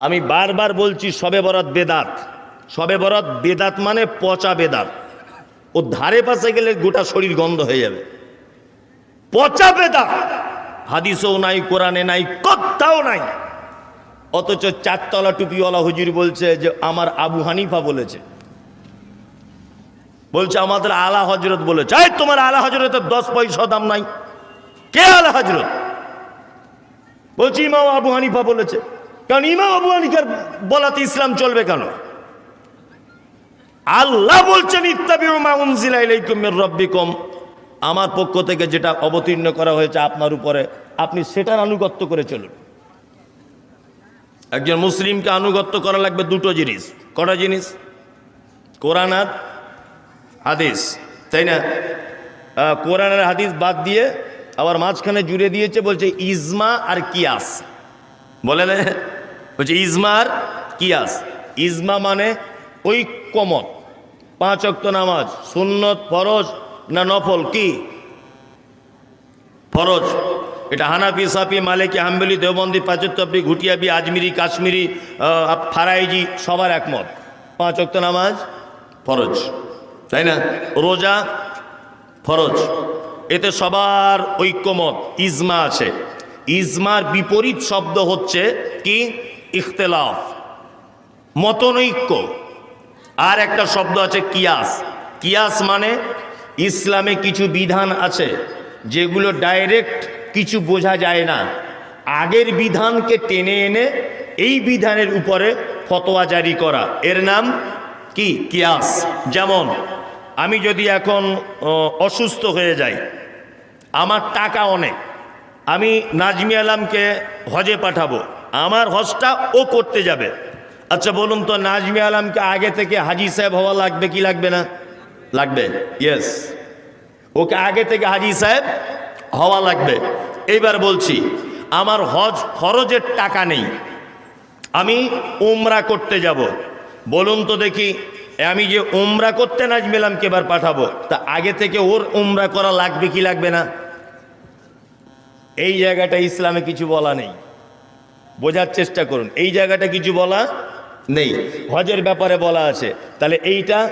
আমি বারবার বলছি, সবে বরাত বেদাত। সবে বরাত বেদাত মানে পচা বেদাত। ও ধারে পাশে গেলে গোটা শরীর গন্ধ হয়ে যাবে। পচা বেদাত। হাদিসও নাই, কোরআনে নাই, কোথাও নাই। অথচ চারতলা টুপিওয়ালা হুজুর বলছে যে, আমার আবু হানিফা বলেছে। বলছে, আমাদের আলা হজরত বলেছে, এই তোমার আলা হজরতের দশ পয়সা দাম নাই। কে আলা হজরত বলছি, ইমাম আবু হানিফা বলেছে। কারণ ইমাম আবু হানিফার বলাতে ইসলাম চলবে কেন? আল্লাহ বলছেন রাব্বিকুম। আমার পক্ষ থেকে যেটা অবতীর্ণ করা হয়েছে আপনার উপরে, আপনি সেটার আনুগত্য করে চলুন। একজন মুসলিমকে আনুগত্য করা লাগবে দুটো জিনিস। কটা জিনিস? কোরআন হাদিস, তাই না? কোরআন হাদিস বাদ দিয়ে আবার মাঝখানে জুড়ে দিয়েছে, বলছে, ইজমা আর কিয়াস। বলে না? বলছে ইজমা আর কিয়াস। ইজমা মানে ঐক্যমত। পাঁচ অক্ত নামাজ, সুন্নত, ফরজ না নফল, কি? ফরজ। এটা Hanafi, Shafi, Maliki, Hanbali, Deobandi পাঁচত্তবি ঘুটিয়াবি, আজমিরি, কাশ্মীরি ফারাইজি, সবার একমত। পাঁচ অক্ত নামাজ, ফরজ। তাই না? রোজা, ফরজ। এতে সবার ঐক্যমত, ইজমা আছে। ইজমার বিপরীত শব্দ হচ্ছে কি? ইখতলাফ, মতনৈক্য। আর একটা শব্দ আছে কিয়াস। কিয়াস মানে ইসলামে কিছু বিধান আছে যেগুলো ডাইরেক্ট কিছু বোঝা যায় না। আগের বিধানকে টেনে এনে এই বিধানের উপরে ফতোয়া জারি করা। এর নাম কি? কিয়াস। যেমন, আমি যদি এখন অসুস্থ হয়ে যাই, আমার টাকা অনেক, আমি নাজমি আলামকে হজে পাঠাবো আমার হজটা ও করতে যাবে। আচ্ছা বলুন তো, নাজমি আলামকে আগে থেকে হাজি সাহেব হওয়া লাগবে কি লাগবে না? লাগবে ইয়েস ওকে আগে থেকে হাজি সাহেব হওয়া লাগবে। এইবার বলছি, আমার হজ খরচের টাকা নেই। আমি উমরা করতে যাব। বলুন তো দেখি, আমি যে উমরা করতে নাজমিলামকে এবার পাঠাবো, তা আগে থেকে ওর উমরা করা লাগবে কি লাগবে না? এই জায়গাটা ইসলামে কিছু বলা নেই। বোঝার চেষ্টা করুন। এই জায়গাটা কিছু বলা নেই। হজের ব্যাপারে বলা আছে। তাহলে এইটা,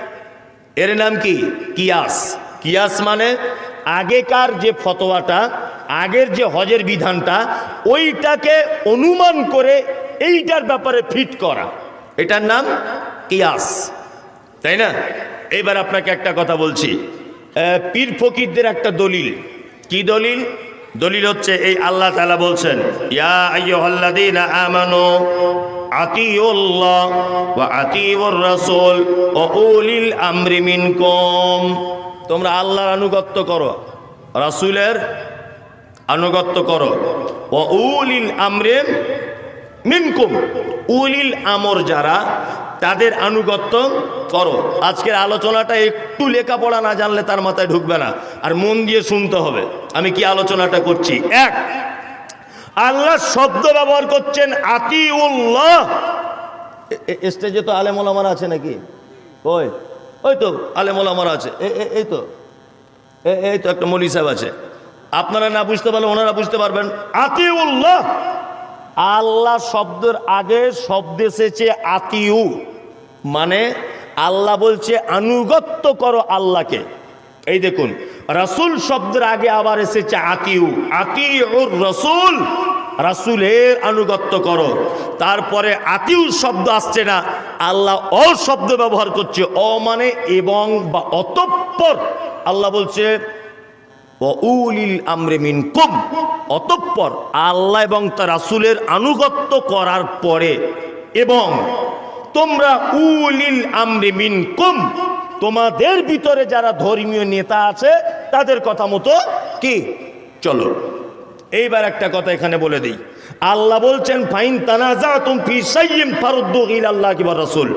এর নাম কি? কিয়াস। কিয়াস মানে আগেকার যে ফতোয়াটা, আগের যে হজের বিধানটা, ওইটাকে অনুমান করে এইটার ব্যাপারে ফিট করা। এটার নাম কিয়াস। তাই না? এইবার আপনাকে একটা কথা বলছি। পীর ফকিরদের একটা দলিল। কি দলিল? দলিল হচ্ছে এই আল্লাহ তালা বলছেন, ইয়া আমানু আতিউল্লাহ তোমরা আল্লাহর আনুগত্য করো, রাসুলের আনুগত্য করো। ও উলিল আমরে মিনকুম, উলিল আমর যারা তাদের আনুগত্য করো। আজকের আলোচনাটা একটু লেখাপড়া না জানলে তার মাথায় ঢুকবে না, আর মন দিয়ে শুনতে হবে। আমি কি আলোচনাটা করছি? এক, আল্লাহ শব্দ ব্যবহার করছেন আতিউল্লাহ। এ- এ- স্টেজে তো আলেমোলামার আছে নাকি? ওই ওই তো আলেমোলামার আছে। এই তো। এই তো একটা মলি সাহেব আছে। আপনারা না বুঝতে পারলে ওনারা বুঝতে পারবেন। আতিউল্লাহ। আল্লাহ শব্দের আগে শব্দ এসেছে আতিউ। মানে আল্লাহ বলছে, আনুগত্য করো আল্লাহকে। এই দেখুন, রাসূল শব্দের আগে আবার এসেছে আতিউ। আতিউর রসুল, রাসূলের আনুগত্য করো। তারপরে আতিউ শব্দ আসছে না, আল্লাহ অ শব্দ ব্যবহার করছে। অ মানে এবং বা অতঃপর আল্লাহ বলছে মিনকুম। অতঃপর আল্লাহ এবং তার রাসূলের আনুগত্য করার পরে এবং তোমরা উলিল আমরে মিনকুম, তোমাদের ভিতরে যারা ধর্মীয় নেতা আছে, তাদের কথা মতো কি? চলো, এইবার একটা কথা এখানে বলে দিই। আল্লাহ বলছেন, ফাইন তানাজা তুম ফি ফারুদ্দু ইলাল্লাহ কিবা রাসূল।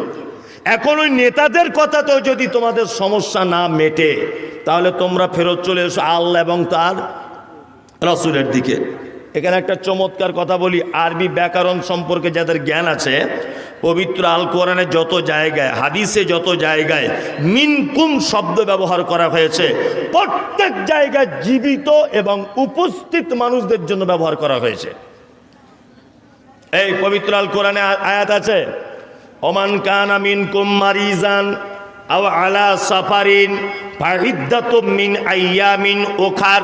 এখন ওই নেতাদের কথা তো যদি তোমাদের সমস্যা না মেটে, তাহলে তোমরা ফেরত চলে এসো আল্লাহ এবং তার রসুলের দিকে। এখানে একটা চমৎকার কথা বলি, আরবি ব্যাকরণ সম্পর্কে যাদের জ্ঞান আছে, পবিত্র আল কোরআনে যত জায়গায়, হাদিসে যত জায়গায় মিনকুম শব্দ ব্যবহার করা হয়েছে, প্রত্যেক জায়গায় জীবিত এবং উপস্থিত মানুষদের জন্য ব্যবহার করা হয়েছে। এই পবিত্র আল কোরআনে আয়াত আছে? ওমান কান আমিন কুম্মারিজান আও আলা সাফারিন মিন আইয়ামিন ওখার।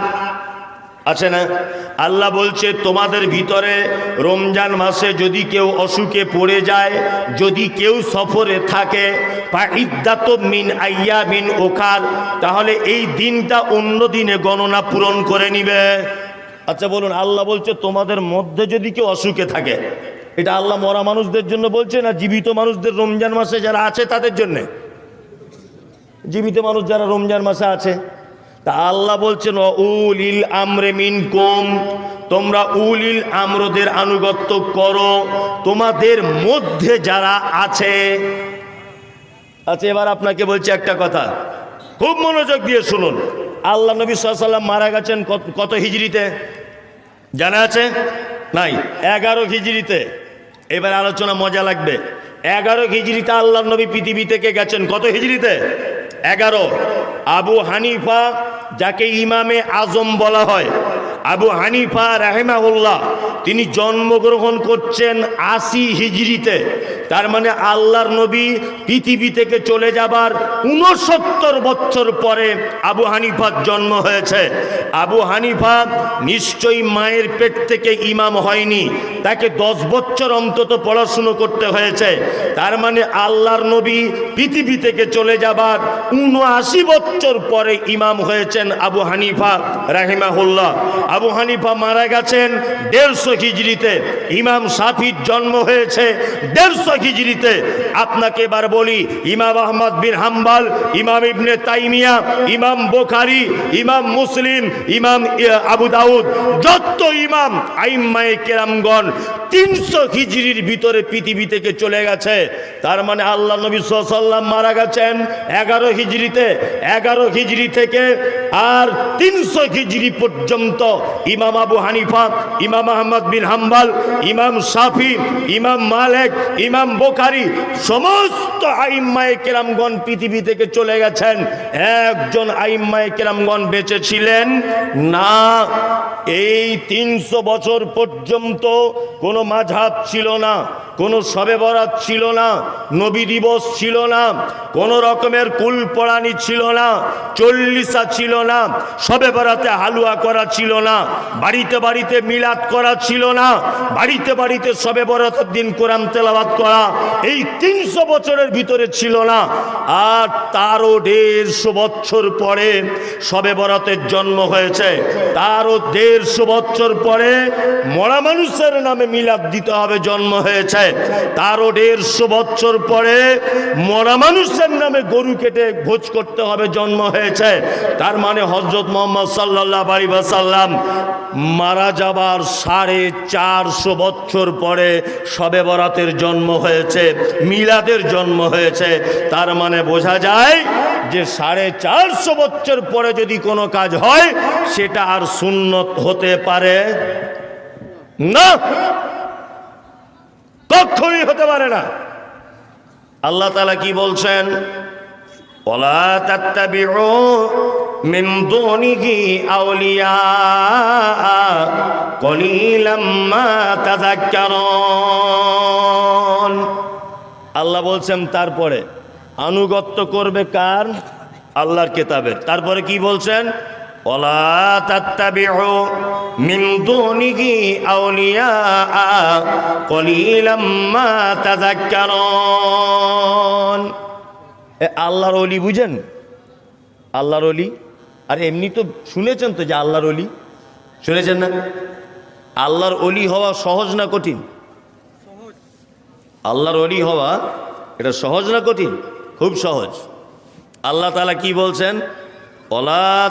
আছে না? আল্লাহ বলছে, তোমাদের ভিতরে রমজান মাসে যদি কেউ অসুখে পড়ে যায়, যদি কেউ সফরে থাকে মিন মিন ওখার, তাহলে এই দিনটা অন্য দিনে গণনা পূরণ করে নিবে। আচ্ছা বলুন, আল্লাহ বলছে, তোমাদের মধ্যে যদি কেউ অসুখে থাকে এটা আল্লাহ মরা মানুষদের জন্য বলছে না জীবিত মানুষদের রমজান মাসে যারা আছে তাদের জন্যে? জীবিত মানুষ যারা রমজান মাসে আছে, তা আল্লাহ বলছেন উলিল আমরে মিন কোম তোমরা উলিল আমরদের আনুগত্য করো। তোমাদের মধ্যে যারা আছে আচ্ছা এবার আপনাকে বলছি একটা কথা। খুব মনোযোগ দিয়ে শুনুন। আল্লাহ নবী সাল্লাম মারা গেছেন কত হিজড়িতে? জানা আছে? নাই। এগারো হিজড়িতে। এবার আলোচনা মজা লাগবে। এগারো হিজড়িতে আল্লাহ নবী পৃথিবী থেকে গেছেন। কত হিজড়িতে? এগারো। আবু হানিফা, যাকে ইমামে আজম বলা হয়, আবু হানিফা রাহেমাউল্লাহ তিনি জন্মগ্রহণ করছেন আশি হিজড়িতে। তার মানে আল্লাহর নবী পৃথিবী থেকে চলে যাবার উনসত্তর বছর পরে আবু হানিফার জন্ম হয়েছে। আবু হানিফা নিশ্চয়ই মায়ের পেট থেকে ইমাম হয়নি। তাকে দশ বছর অন্তত পড়াশুনো করতে হয়েছে। তার মানে আল্লাহর নবী পৃথিবী থেকে চলে যাবার উনআশি বছর পরে ইমাম হয়েছেন আবু হানিফা, রাহিমাহুল্লাহ। আবু হানিফা মারা গেছেন দেড়শো হিজড়িতে ইমাম সাফির জন্ম হয়েছে, দেড়শো হিজড়িতে। আপনাকে এবার বলি, ইমাম আহমদ বিন হাম্বাল, ইমাম ইবনে তাইমিয়া, ইমাম বোখারি, ইমাম মুসলিম, ইমাম আবু দাউদ, যত ইমাম আইম্মায়ে কেরামগণ তিনশো হিজড়ির ভিতরে পৃথিবী থেকে চলে গেছে। তার মানে আল্লাহ নবী সাল্লাম মারা গেছেন এগারো হিজড়িতে। এগারো হিজড়ি থেকে আর তিনশো হিজড়ি পর্যন্ত ইমাম আবু হানিফা, ইমাম আহমদ বিন হাম্বাল, ইমাম সাফি ইমাম মালেক, ইমাম বোকারি সমস্ত আইম্মায়ে কেরামগণ পৃথিবী থেকে চলে গেছেন। একজন আইম্মায়ে কেরামগণ বেঁচে ছিলেন না। এই তিনশো বছর পর্যন্ত কোনো মাঝাব ছিল না, কোনো সবে বরাত ছিল না, নবী দিবস ছিল না, কোনো রকমের কুল পড়ানি ছিল না, চল্লিশা ছিল না, সবে বরাতে হালুয়া করা ছিল না, বাড়িতে বাড়িতে মিলাদ করা ছিল না। বাড়িতে বাড়িতে সবে বরাতের দিন কোরআন তেলাবাদ করা এই তিনশো বছরের ভিতরে ছিল না। আর তারও দেড়শো বছর পরে সবে বরাতের জন্ম হয়েছে। তারও দেড়শো বছর পরে মরা মানুষের নামে মিলাদ দিতে হবে, জন্ম হয়েছে। তারও দেড়শো বছর পরে মরা মানুষের নামে গরু কেটে ভোজ করতে হবে, জন্ম হয়েছে। তার মানে হজরত মোহাম্মদ সাল্লাহ আলী সাল্লাম মারা যাবার সাড়ে চারশো বছর পরে সবে বরাতের জন্ম হয়েছে, মিলাদের জন্ম হয়েছে। তার মানে বোঝা যায় যে সাড়ে চারশো বছর পরে যদি কোনো কাজ হয়, সেটা আর সুন্নত হতে পারে না। কখনই হতে পারে না। আল্লাহ তালা কি বলছেন? ওলা তাত্তাবিউ মিন দুনিহি আউলিয়া, কলিলাম মা তাযাক্কারুন। আল্লাহ বলছেন, তারপরে আনুগত্য করবে কার? আল্লাহর কেতাবের। তারপরে কি বলছেন? আল্লাহর অলি বুঝেন? আল্লাহর অলি আর এমনি তো শুনেছেন তো যে আল্লাহর অলি শুনেছেন না? আল্লাহর অলি হওয়া সহজ না কঠিন? আল্লাহর অলি হওয়া, এটা সহজ না কঠিন? খুব সহজ। আল্লাহ তালা কি বলছেন? অলা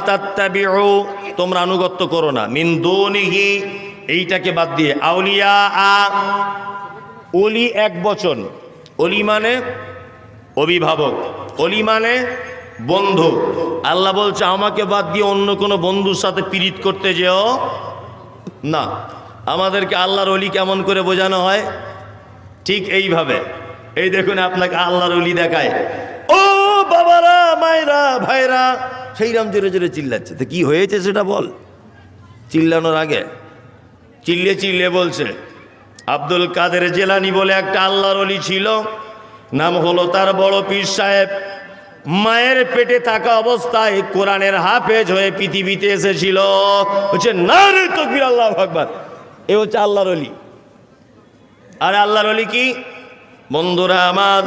তোমরা আনুগত্য করো না। মিন দুনিহি, এইটাকে বাদ দিয়ে। আউলিয়া আ অলি এক বচন। অলি মানে অভিভাবক। অলি মানে বন্ধু। আল্লাহ বলছে, আমাকে বাদ দিয়ে অন্য কোনো বন্ধুর সাথে পীড়িত করতে যেও না। আমাদেরকে আল্লাহর অলি কেমন করে বোঝানো হয়? ঠিক এইভাবে। এই দেখুন, আপনাকে আল্লাহর অলি দেখায়। ও বাবারা, মায়েরা, ভাইরা, সেইরাম জোরে জোরে চিল্লাচ্ছে। তো কি হয়েছে সেটা বল। চিল্লানোর আগে। চিল্লে চিল্লে বলছে, আব্দুল কাদের জেলানি বলে একটা আল্লাহর অলি ছিল, নাম হলো তার বড় পীর সাহেব। মায়ের পেটে থাকা অবস্থায় কোরআনের হাফেজ হয়ে পৃথিবীতে এসেছিল। হচ্ছে না রে তকবির, আল্লাহ আকবার। এ হচ্ছে আল্লাহর অলি আর আল্লাহর অলি কি? বন্ধুরা আমার,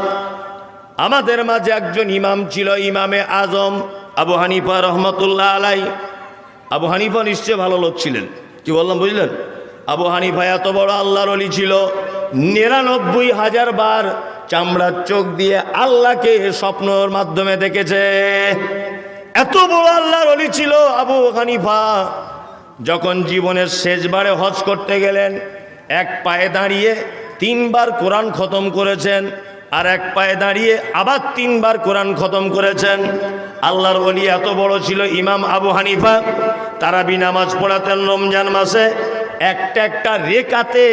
আমাদের মাঝে একজন ইমাম ছিল, ইমামে আজম আবু হানিফা রহমতুল্লাহ আলাই। আবু হানিফা নিশ্চয় ভালো লোক ছিলেন। কি বললাম, বুঝলেন? আবু হানিফা এত বড় আল্লাহর অলি ছিল, নিরানব্বই হাজার বার চামড়ার চোখ দিয়ে আল্লাহকে স্বপ্নর মাধ্যমে দেখেছে। এত বড় আল্লাহর অলি ছিল আবু হানিফা। যখন জীবনের শেষবারে হজ করতে গেলেন, এক পায়ে দাঁড়িয়ে তিনবার কোরআন খতম করেছেন আর এক পায়ে দাঁড়িয়ে আবার তিনবার কোরআন খতম করেছেন। আল্লাহর অলি এত বড় ছিল ইমাম আবু হানিফা। তারাবি নামাজ পড়াতেন রমজান মাসে। একটা একটা রেখাতে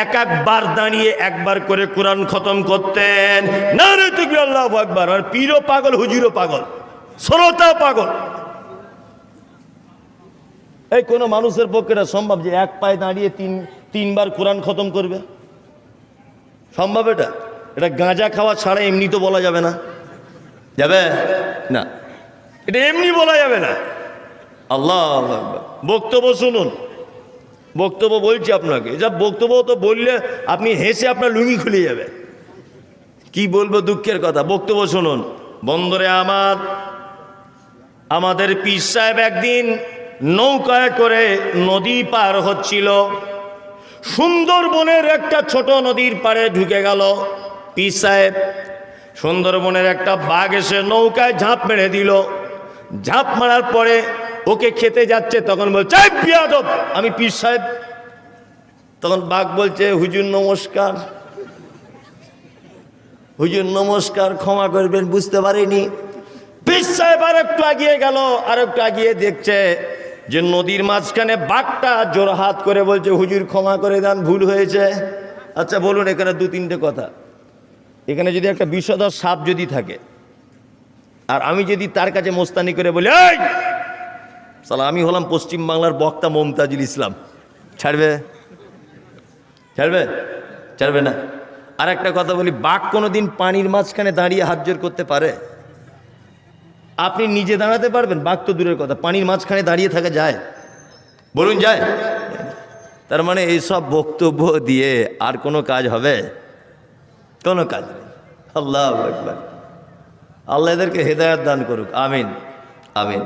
এক একবার দাঁড়িয়ে একবার করে কোরআন খতম করতেন। না রে তুমি আল্লাহ একবার আর পীরও পাগল, হুজুরও পাগল, শ্রোতাও পাগল। এই কোনো মানুষের পক্ষে এটা সম্ভব যে এক পায়ে দাঁড়িয়ে তিন, তিনবার কোরআন খতম করবে? সম্ভব এটা? এটা গাঁজা খাওয়া ছাড়া এমনি তো বলা যাবে না। যাবে? না। এটা এমনি বলা যাবে না। আল্লাহ বক্তব্য শুনুন। বক্তব্য বলছি আপনাকে। যা বক্তব্য তো বললে আপনি হেসে আপনার লুঙ্গি খুলে যাবে। কি বলব দুঃখের কথা? বক্তব্য শুনুন। বন্দরে আমার, আমাদের পীর সাহেব একদিন নৌকায় করে নদী পার হচ্ছিল। সুন্দরবনের একটা ছোট নদীর পাড়ে ঢুকে গেল পীর সাহেব। সুন্দরবনের একটা বাঘ এসে নৌকায় ঝাঁপ মেরে দিল। ঝাঁপ মারার পরে ওকে খেতে যাচ্ছে, তখন বলছে, "এই বিয়াদব! আমি পীর সাহেব, তখন বাঘ বলছে, হুজুর নমস্কার। হুজুর নমস্কার, ক্ষমা করবেন, বুঝতে পারিনি। পীর সাহেব আর একটু আগিয়ে গেল আর একটু আগিয়ে দেখছে যে নদীর মাঝখানে বাঘটা জোর হাত করে বলছে, হুজুর ক্ষমা করে দেন, ভুল হয়েছে। আচ্ছা বলুন, এখানে দু তিনটে কথা। এখানে যদি একটা বিষধর সাপ যদি থাকে, আর আমি যদি তার কাছে মোস্তানি করে বলি সালা আমি হলাম পশ্চিম বাংলার বক্তা মমতাজুল ইসলাম। ছাড়বে? ছাড়বে? ছাড়বে না। আর একটা কথা বলি, বাঘ কোনো দিন পানির মাঝখানে দাঁড়িয়ে হাত জোর করতে পারে? আপনি নিজে দাঁড়াতে পারবেন? বাঘ তো দূরের কথা, পানির মাঝখানে দাঁড়িয়ে থাকা যায়। বলুন, যায়। তার মানে এইসব বক্তব্য দিয়ে আর কোনো কাজ হবে? কোনো কাজ নেই। আল্লাহ আল্লাহ এদেরকে হেদায়ত দান করুক। আমিন। আমিন।